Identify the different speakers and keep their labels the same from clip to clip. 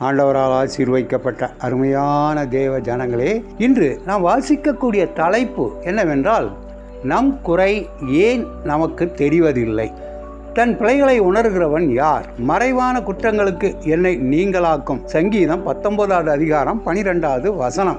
Speaker 1: ஆண்டவரால் ஆசீர்வைக்கப்பட்ட அருமையான தேவ ஜனங்களே இன்று நாம் வாசிக்கக்கூடிய தலைப்பு என்னவென்றால் நம் குறை ஏன் நமக்கு தெரிவதில்லை? தன் பிழைகளை உணர்கிறவன் யார்? மறைவான குற்றங்களுக்கு என்னை நீங்களாக்கும். சங்கீதம் பத்தொன்பதாவது அதிகாரம் பனிரெண்டாவது வசனம்.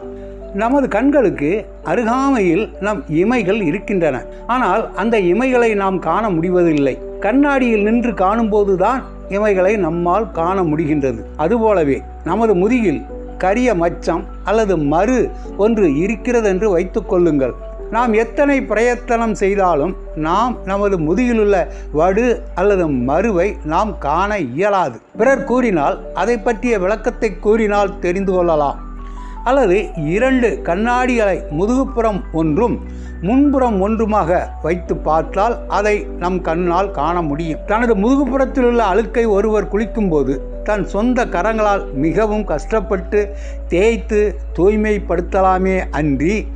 Speaker 1: நமது கண்களுக்கு அருகாமையில் நம் இமைகள் இருக்கின்றன. ஆனால் அந்த இமைகளை நாம் காண முடிவதில்லை. கண்ணாடியில் நின்று காணும்போதுதான் இவைகளை நம்மால் காண முடிகின்றது. அதுபோலவே நமது முதுகில் கரிய மச்சம் அல்லது மறு ஒன்று இருக்கிறது என்று வைத்துக்கொள்ளுங்கள் நாம் எத்தனை பிரயத்தனம் செய்தாலும் நாம் நமது முதுகிலுள்ள வடு அல்லது மறுவை நாம் காண இயலாது. பிறர் கூறினால் அதை பற்றிய விளக்கத்தை கூறினால் தெரிந்து கொள்ளலாம். அல்லது இரண்டு கண்ணாடிகளை முதுகுப்புறம் ஒன்றும் முன்புறம் ஒன்றுமாக வைத்து பார்த்தால் அதை நம் கண்ணால் காண முடியும். தனது முதுகுப்புறத்தில் உள்ள அழுக்கை ஒருவர் குளிக்கும்போது தன் சொந்த கரங்களால் மிகவும் கஷ்டப்பட்டு தேய்த்து தூய்மைப்படுத்தலாமே அன்றி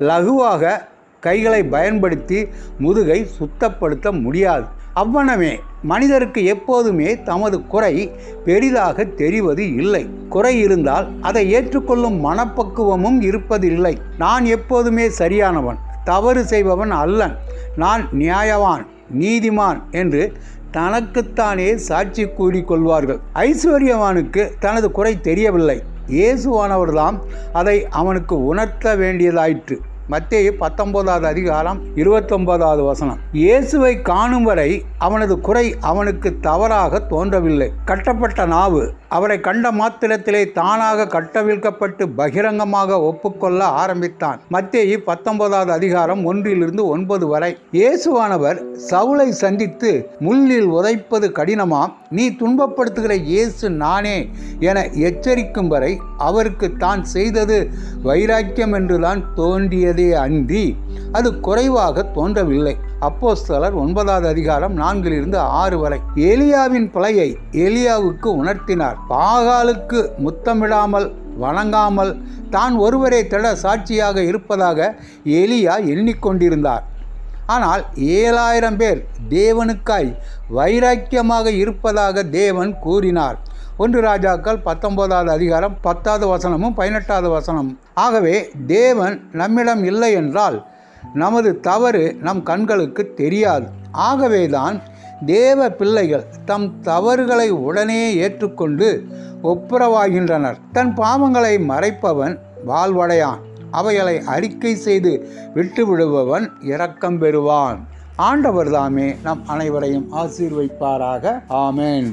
Speaker 1: லகுவாக கைகளை பயன்படுத்தி முதுகை சுத்தப்படுத்த முடியாது. அவ்வனமே மனிதருக்கு எப்போதுமே தமது குறை பெரிதாக தெரிவது இல்லை. குறை இருந்தால் அதை ஏற்றுக்கொள்ளும் மனப்பக்குவமும் இருப்பதில்லை. நான் எப்போதுமே சரியானவன். தவறு செய்பவன் அல்லன். நான் நியாயவான் நீதிமான் என்று தனக்குத்தானே சாட்சி கூறிக்கொள்வார்கள். ஐஸ்வர்யவானுக்கு தனது குறை தெரியவில்லை. இயேசுவானவர்தாம் அதை அவனுக்கு உணர்த்த வேண்டியதாயிற்று. மத்திய பத்தொன்பதாவது அதிகாரம் இருபத்தொன்பதாவது வசனம். இயேசுவை காணும் வரை அவனது குறை அவனுக்கு தவறாக தோன்றவில்லை. கட்டப்பட்ட நாவு அவரை கண்ட மாத்திரத்திலே தானாக கட்டவிழ்க்கப்பட்டு பகிரங்கமாக ஒப்புக்கொள்ள ஆரம்பித்தான். மத்தேயி பத்தொன்பதாவது அதிகாரம் ஒன்றிலிருந்து ஒன்பது வரை இயேசுவானவர் சவுளை சந்தித்து முள்ளில் உதைப்பது கடினமாம் நீ துன்பப்படுத்துகிற இயேசு நானே என எச்சரிக்கும் வரை அவருக்கு தான் செய்தது வைராக்கியம் என்றுதான் தோன்றியதே அன்றி அது குறைவாக தோன்றவில்லை. அப்போஸ்தலர் ஒன்பதாவது அதிகாரம் நான்கிலிருந்து ஆறு வரை. எலியாவின் பிழையை எலியாவுக்கு உணர்த்தினார். பாகாலுக்கு முத்தமிடாமல் வணங்காமல் தான் ஒருவரை திட சாட்சியாக இருப்பதாக எலியா எண்ணிக்கொண்டிருந்தார். ஆனால் ஏழாயிரம் பேர் தேவனுக்காய் வைராக்கியமாக இருப்பதாக தேவன் கூறினார். ஒன்று ராஜாக்கள் பத்தொன்பதாவது அதிகாரம் பத்தாவது வசனமும் பதினெட்டாவது வசனம். ஆகவே தேவன் நம்மிடம் இல்லை என்றால் நமது தவறு நம் கண்களுக்கு தெரியாது. ஆகவேதான் தேவ பிள்ளைகள் தம் தவறுகளை உடனே ஏற்றுக்கொண்டு ஒப்புரவாகின்றனர். தன் பாவங்களை மறைப்பவன் வாழ்வடையான். அவைகளை அறிக்கை செய்து விட்டுவிடுபவன் இரக்கம் பெறுவான். ஆண்டவர் தாமே நம் அனைவரையும் ஆசீர்வைப்பாராக. ஆமேன்.